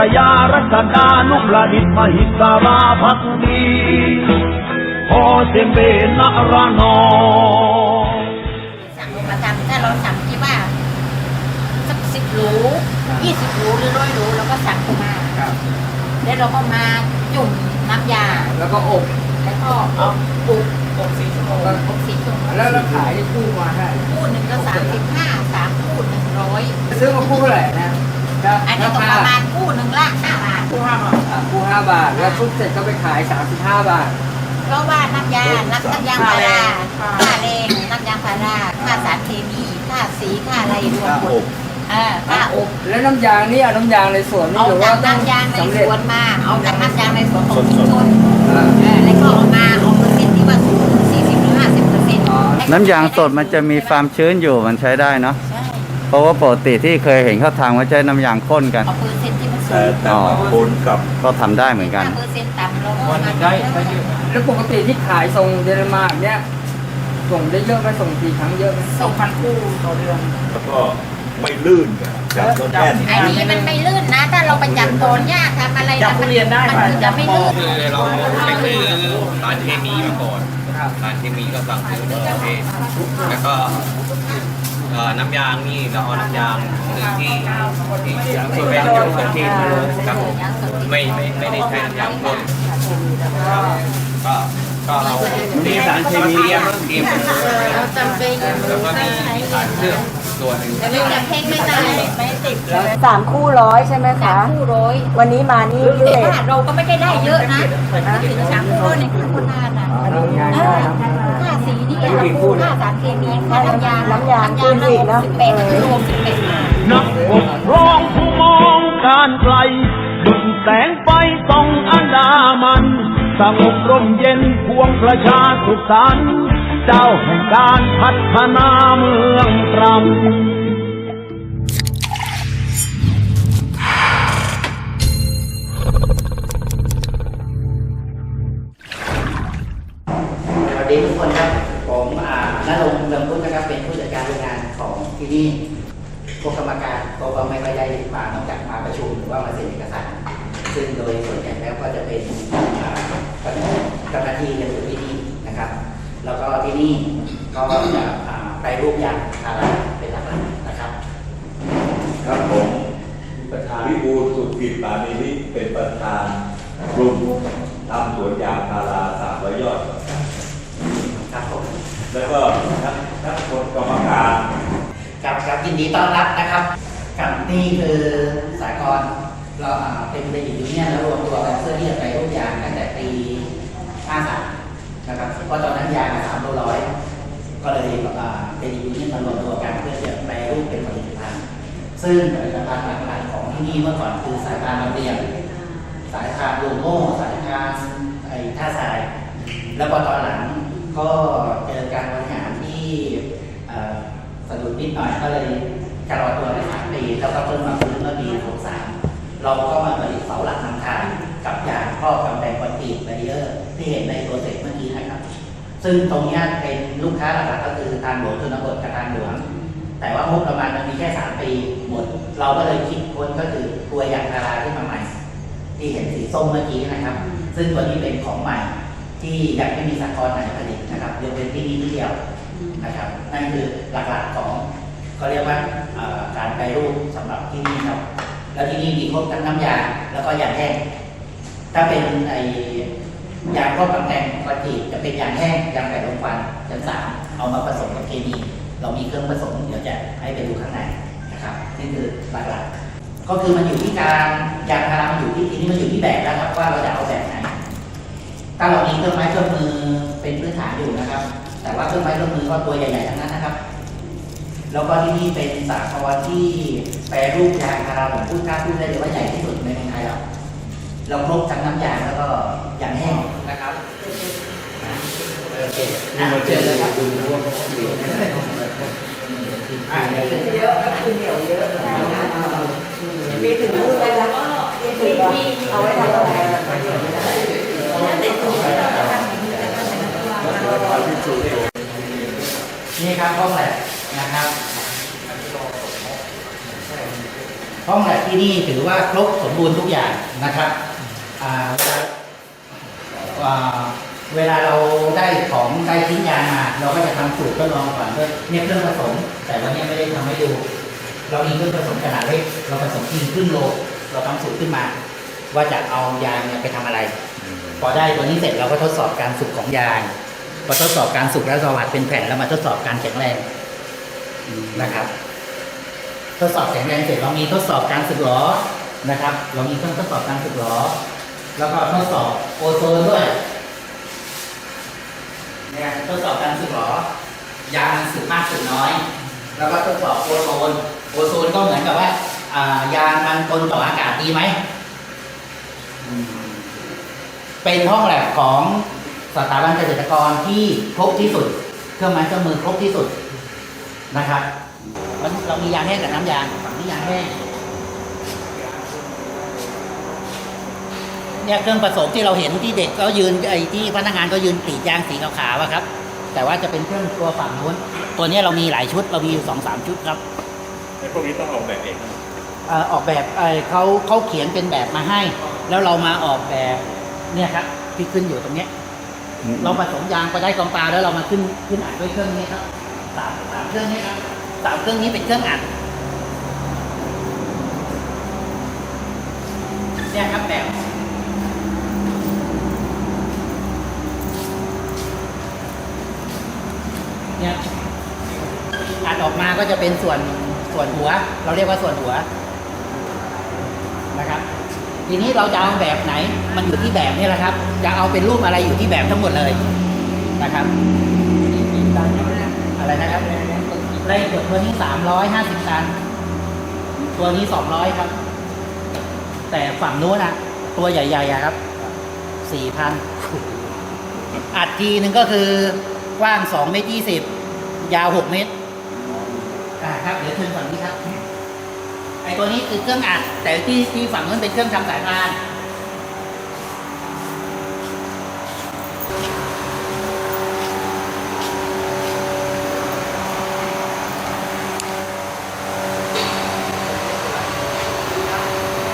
ระยารัชดานุประดิษฐ์มหิสาราพักดีพอเสียงเบนนรานองสั่งมาทำถ้าเราสั่งที่ว่าสักสิบหรูยี่สิบหรูหรือร้อยหรูเราก็สั่งเข้ามาครับแล้วเราก็มาจุ่มน้ำยา แล้วก็อบแล้วก็เอาปลุกอบสี่ชั่วโมงปลุกสีชั่วโมงแล้วเราขายที่คู่มาให้คู่หนึ่งก็สามสิบห้าสามคู่หนึ่งร้อยซื้อมาคู่เท่าไหร่นะแล้ว อันนี้ก็ประมาณคู่หนึ่งละห้าบาทคู่ห้าบาทอะคู่ห้าบาท แล้วทุบเสร็จก็ไปขายสามสิบห้าบาท เพราะว่าน้ำยา น้ำน้ำยางพาราค่าแรงน้ำยางพาราค่าสารเคมีค่าสีค่าอะไรรวมหมดเออค่าอบแล้วน้ำยางนี่เอาน้ำยางในสวนนี่เอาหรือจาว่ากต้องน้ำยางในสำสเร็จวนมาเอาจากน้ำยางในสวนของชุมชนอ่าเออแล้วก็เอามาเอาเปอร์เซ็นต์ที่ว่าสูงสี่สิบหรือห้าสิบเปอร์เซ็นต์อ๋อน้ำยางสดมันจะมีความชื้นอยู่มันใช้ได้เนาะใช่ เพราะว่าปกติที่เคยเห็นเขาทางว่าใช้น้ำยางข้นกัน เอาเปอร์เซ็นต์ที่มันสูแต่งแต่บางคนกับก็ทำได้เหมือนกัน ถ้าเปอร์เซ็นต์ต่ำเราก็มาได้แล้วปกติที่ขายส่งเดนมาร์กเนี่ยส่งได้เยอะไหมส่งกี่ครั้งเยอะไหมสองพันคู่ต่อเดือน แล้วก็ไม่ลื่นกันจับรถแน่นไอ้นี้มันไม่ลื่นนะ ถ้าเราไปจับโดนยากทำอะไรจับเรียนได้มันจะไม่ลื่นคือเราไปซื้อสารเคมีมาก่อนครับสารเคมีก็สั่งซื้อมาประเภทแล้วก็เอ่อน้ำยางนี่เราเอาน้ำยางหนึ่งที่ที่ที่เป็นยางสดที่ครับผมไม่ไม่ไม่ได้ใช้น้ำยางข้นครับก็ก็เราเตรียมสารเคมีเตรียมเตรียมเราจำเป็นแล้วก็มีสารเคลือบตัวหนึ่งแต่ไม่จะเพ่งไม่ตายไม่ติดเลยสามคู่ร้อยใช่ไหมสาคะมคู่ร้อยวันนี้มานี่พิเศแต่ษถ้าเราก็ไม่ได้ได้เยอะนะถึงสามคู่ร้อยในค่าคนทานอะาสารเคมีค่าน้ำยาน้ำยางน้ำยาอีกเนอะสิบเป็ดรวมสิบเป็ดนักปกครองผู้มองการไกลดุจแสงไฟส่องอันดามันสงบร่มเย็นพวงประชาสุขสันต์เจ้าแห่งการพัฒนาเมืองตรังสวัสดีทุกคนครับ ผมอ่านรงค์เรืองพุทธนะครับเป็นผู้จัดการโรงงานของที่นี่พวกกรรมการก็ก็ไม่ค่อยได้มานอกจากมาประชุมหรือว่ามาเซ็นเอกสาร ซึ่งโดยส่วนใหญ่แล้วก็จะเป็นอ่ากำนันที่กันอยู่ที่นี่นะครับ แล้วก็ที่นี่ก็จะไปรูปยางพาราเป็นหลักนะครับ ครับผมประธานวิบูลสุขกิจปานิธิเป็นประธานกลุ่มทำสวนยางพาราสามร้อยยอด แล้วก็ทั้งทั้งคนกรรมการกับกับยินดีต้อนรับนะครับกับนี่คือสากลเราเป็นเดลิยูเนี่ยแล้วรวมตัวกันเพื่อที่จะไปรูปยางตั้งแต่ปี53นะครับเพราะตอนนั้นยางสามโลร้อยก็เลยอ่าเป็นยูเนี่ยมารวมตัวกันเพื่อจะแปรรูปเป็นผลิตภัณฑ์ซึ่งผลิตภัณฑ์หลักๆของที่นี่เมื่อก่อนคือสายพานลำเลียงสายพาโลโม่สายพานไอ้ท่าทราย แล้วพอตอนหลังก็เจอการบริหารที่เอ่อสะดุด นิดหน่อยก็เลยชะลอตัวในสามปีแล้วก็เพิ่มมาฟื้นเมื่อปี63เราก็มาผลิตเสาหลักนำทางกับยางครอบกำแพงคอนกรีตแบรเออร์ที่เห็นในตัวเสร็จเมื่อกี้นะครับ ซึ่งตรงนี้เป็นลูกค้าหลักๆก็คือทางหลวงชนบทกับทางหลวงแต่ว่างบประมาณมันมีแค่3ปีหมด เราก็เลยคิดค้นก็คือตัวยางพาราที่มาใหม่ ที่เห็นสีส้มเมื่อกี้นะครับ ซึ่งตัวนี้เป็นของใหม่ที่ยังไม่มีสากลไหนผลิตนะครับยกเว้นที่นี่ที่เดียว นะครับนั่นคือหลักๆของก็เรียกว่าการแปรูปสำหรับที่นี่ครับ แล้วที่นี่มีครบทั้งน้ำยาแล้วก็ยาแห้งถ้าเป็นไอยาครอบกำแพงคอนกรีตจะเป็นยาแห้งยางแผ่ลมควันชั้นสามเอามาผสมกับเคมีเรามีเครื่องผสมเดี๋ยวจะให้ไปดูข้างในนะครับนี่คือหลักๆก็คือมันอยู่ที่การยางพารามอยู่ที่ทีนี้มันอยู่ที่แบบแล้วครับว่าเราจะเอาแบบไหนถ้าเรามีเครื่องไม้เครื่องมือเป็นพื้นฐานอยู่นะครับ แต่ว่าเครื่องไม้เครื่องมือก็ตัวใหญ่ๆทั้งนั้นนะครับ แล้วก็ที่นี่เป็นสาขาที่แปรรูปยางพาราผมพูดกล้าพูดได้เลยว่าใหญ่ที่สุดในเมืองไทยแล้วเราครบทั้งน้ำยางแล้วก็ยางแห้งนะครับโอเคนะเจอเลยครับอ่าเดี๋ยวเยอะครับคุณเหนียวเยอะมีถึงมือเลยแล้วก็มีถึงเอาไว้ทำอะไร เนี่ครับห้องแลบนะครับห้องแลบที่นี่ถือว่าครบสมบูรณ์ทุกอย่างนะครับเวลาเวลาเราได้ของได้ชิ้นยามา เราก็จะทำสูตรทดลองก่อนด้วยเนี่ยเครื่องผสม แต่วันนี้ไม่ได้ทำให้ดู เรามีเครื่องผสมขนาดเล็กเราผสมทีครึ่งโลเราทำสูตรขึ้นมา ว่าจะเอายางเนี่ยไปทำอะไร พอได้ตัวนี้เสร็จเราก็ทดสอบการสุกของยาง พอทดสอบการสุกแล้วสวัสดเป็นแผ่นแล้วมาทดสอบการแข็งแรงนะครับ ทดสอบแข็งแรงเสร็จเรามีทดสอบการสึกหรอนะครับเรามีเครื่องทดสอบการสึกหรอ แล้วก็ทดสอบโอโซนด้วยเนี่ยทดสอบการสึกหรอยางมันสึกมากสึกน้อย แล้วก็ทดสอบโอโซนโอโซนก็เหมือนกับว่าอ่ายางมันทนต่ออากาศดีไหมอืมเป็นห้องแลบของ สถาบันเกษตรกรที่ครบที่สุด เครื่องไม้เครื่องมือครบที่สุดนะครับมันเรามียางแห้งกับน้ำยางฝั่งนี้ยางแห้งเนี่ยเครื่องผสมที่เราเห็นที่เด็กก็ยืนไอ้ที่พนักงานก็ยืนกรีดยางสีขาวๆอะครับ แต่ว่าจะเป็นเครื่องตัวฝั่งนู้นตัวเนี้ยเรามีหลายชุดเรามีอยู่สองสามชุดครับไอ้พวกนี้ต้องออกแบบเองนะเอ่อออกแบบเอ่อเขาเขาเขียนเป็นแบบมาให้ แล้วเรามาออกแบบเนี่ยครับที่ขึ้นอยู่ตรงเนี้ย เราผสมยางไปได้กองปลาแล้วเรามาขึ้นขึ้นอัดด้วยเครื่องนี้ครับสามสามเครื่องนี้ครับสามเครื่องนี้เป็นเครื่องอัดเนี่ยครับแบบเนี่ยอัดออกมาก็จะเป็นส่วนส่วนหัว เราเรียกว่าส่วนหัวนะครับ ทีนี้เราจะเอาแบบไหน มันอยู่ที่แบบนี่แหละครับ จะเอาเป็นรูปอะไรอยู่ที่แบบทั้งหมดเลยนะครับอะไรนะครับไล่กดตัวนี้สามร้อยห้าสิบตัน ตัวนี้สองร้อยครับ แต่ฝั่งนู้นนะตัวใหญ่ๆครับสี่พันอัดทีหนึ่งก็คือกว้างสองเมตรยี่สิบยาวหกเมตรอ่าครับ เดี๋ยวเชิญฝั่งนี้ครับ อตัวนี้คือเครื่องอัด แต่ที่ที่ฝั่งนู้นเป็นเครื่องทำสายพาน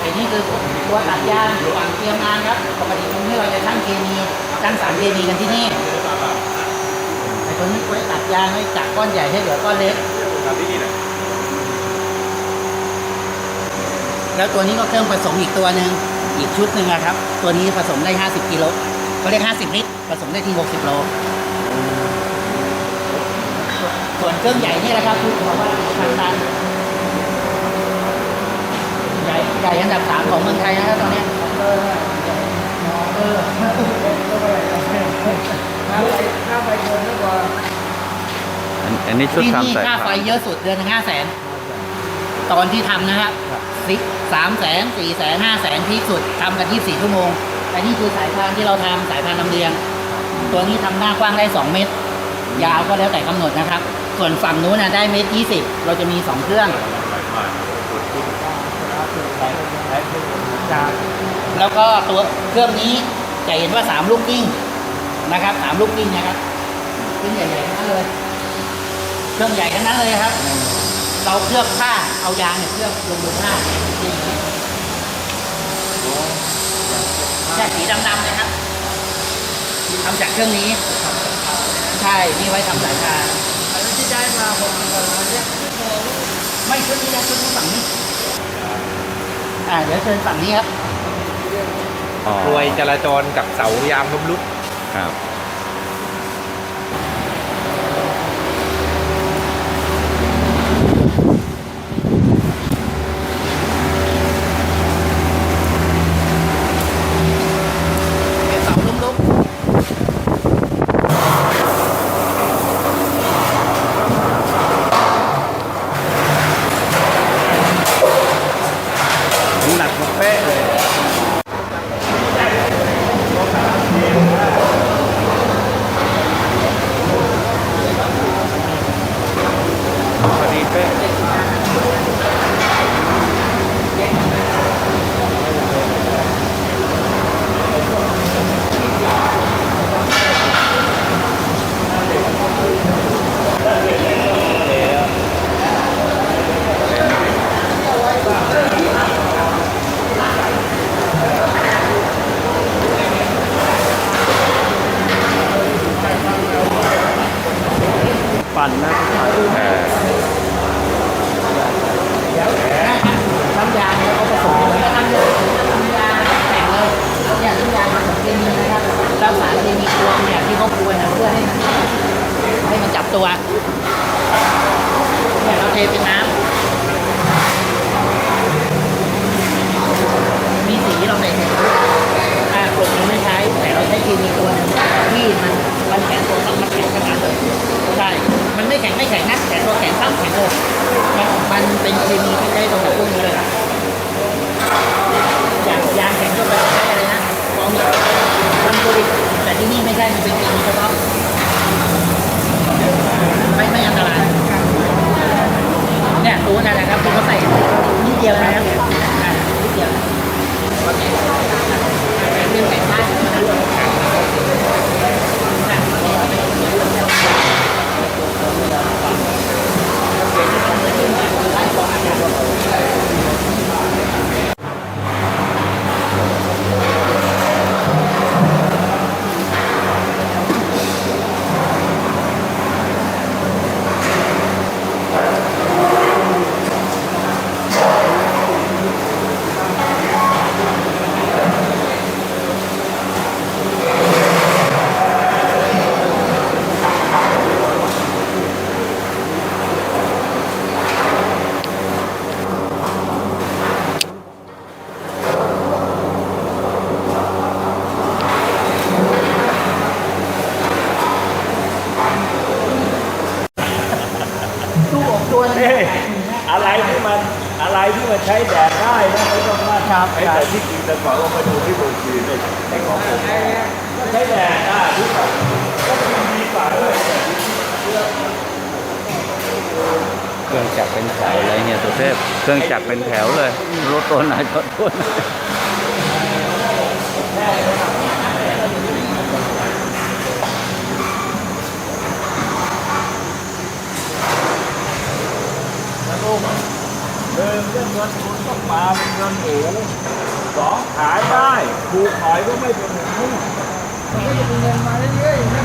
ไอ้นี่คือตัวตัดยางฝั่งเตรียมงานครับปกติตรงนี้เราจะช่างเคมีช่างสารเคมีกันที่นี่ไอ้ตัวนี้ไว้ตัดยางไว้จากก้อนใหญ่ให้เหลือก้อนเล็ก แล้วตัวนี้ก็เครื่องผสมอีกตัวหนึ่งอีกชุดหนึ่งอะครับ ตัวนี้ผสมได้ 50กิโลเขาเรียก50 ลิตร ผสมได้ที่ 60โลส่วนเครื่องใหญ่นี่แหละครับคือบอกว่าทางตันใหญ่ใหญ่อันดับสามของเมืองไทยนะครับตอนนี้อันนี้ชุดทำนี่ค่าไฟเยอะสุดเดือนห้าแสน ตอนที่ทำนะครับสิสามแสนสี่แสนห้าแสนที่สุดทำกันที่สี่ชั่วโมงแต่นี่คือสายพานที่เราทำสายพานลำเลียง ตัวนี้ทำหน้ากว้างได้สองเมตร ยาวก็แล้วแต่กำหนดนะครับ ส่วนฝั่งนู้นนะได้เมตรยี่สิบเราจะมีสองเครื่องครับแล้วก็ตัวเครื่องนี้จะเห็นว่าสามลูกกิ้งนะครับสามลูกกิ้งนะครับกิ้งใหญ่ๆทั้งนั้นเลย เครื่องใหญ่ทั้งนั้นเลยครับ เราเคลือบผ้าเอายางเนี่ยเคลือบลงบนผ้าแค่สีดำๆเลยครับทำจากเครื่องนี้ ใช่นี่ไว้ทำสายพานอันนี้ที่ได้มาผมประมาณเนี้ยไม่ชุดนี้นะชุดนี้ฝั่งนี้ อ่าเดี๋ยวเชิญฝั่งนี้ครับอ๋อกลวยจราจรกับเสายางล้มลุกครับ ตัวเราเทเป็นน้ำมีสีเราใส่ถ้ากลุ่มนี้ไม่ใช้ แต่เราใช้ครีมีตัวหนึงที่มันมันแข็งตัวต้องมันแข็งขนาดเลยใช่มันไม่แข็งไม่แข็งนะแข็งตัวแข็งต้องแข็งเลยมันมันเป็นครีมที่ใช้สำหรับพวกนี้เลยล่ะอย่าง รื่องจักรเป็นแถวเลยเนี่ยสุเทพเครื่องจักรเป็นแถวเลยรถตัวไหนรถตัวไหนหนึ่งเรื่องเงินทุนต้องมาเป็นเงินหมูสองขายได้ถูกขายก็ไม่เป็นหมูมันก็จะมีเงินมาเรื่อยๆเงิน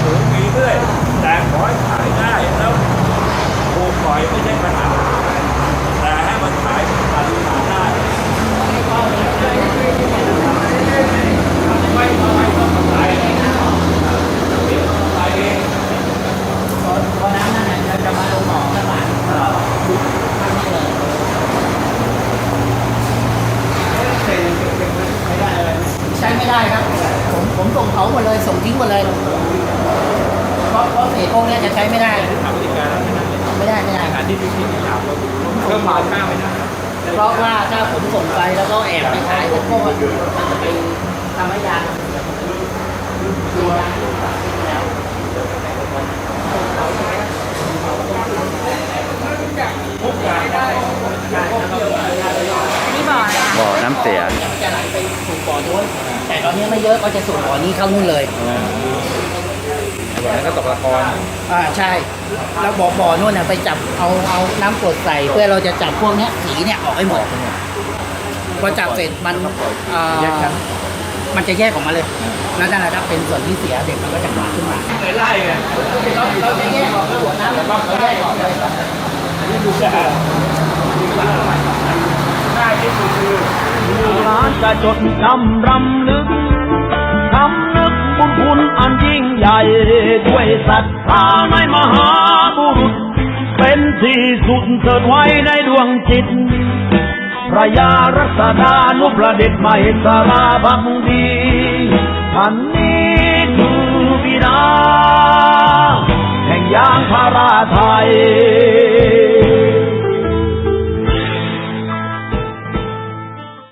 หมูมีเรื่อยแต่ขอให้ขายได้แล้วถูกปล่อยไม่ใช่ปัญหาแต่ให้มันขายเป็นปัญหาได้ไม่ต้องไม่ต้องขายเดี๋ยวต้องขายเอง พอน้ำนั่นน่ะเราจะมาลงหมอตลาดทำนี่เลยใช้ไม่ได้ครับ ผมผมส่งเขาหมดเลยส่งทิ้งหมดเลย เพราะเพราะเศษพวกเนี้ยจะใช้ไม่ได้ไม่ได้ไม่ได้เพิ่มมูลค่าไม่ได้เพราะว่าถ้าผมส่งไปแล้วก็แอบไปขายพวกพวกมันจะไปทำให้ยางดูนะแล้วอันนี้บ่ออะไรคะบ่อน้ำเสีย จะไหลไปสู่บ่อโน้นแต่ตอนนี้ไม่เยอะก็จะสู่บ่อนี้เข้านู่นเลย แล้วก็ตกละครอ่าใช่แล้วบ่อบ่อโน่นน่ะไปจับเอาเอาน้ำกรดใส่เพื่อเราจะจับพวกเนี้ยสีเนี่ยออกให้หมดพอจับเสร็จมันอ่ามันจะแยกออกมาเลยนั่นแหละครับเป็นส่วนที่เสียเด็กมันก็จะหมาขึ้นมาไล่ไงเราเราจะแยกออกหัวน้ำแล้วก็เราแยกออกเลยนี่ดูสะอาดง่ายที่สุดคือร้านจะจดจำรำลึกทำนึกบุญคุณ อันยิ่งใหญ่ด้วยศรัทธาในมหาบุรุษ เป็นที่สุดเถิดไว้ในดวงจิต พระยารัศดานุประดิษฐ์ไม่สาราบังดีท่านนี้คือบิดาแห่งยางพาราไทย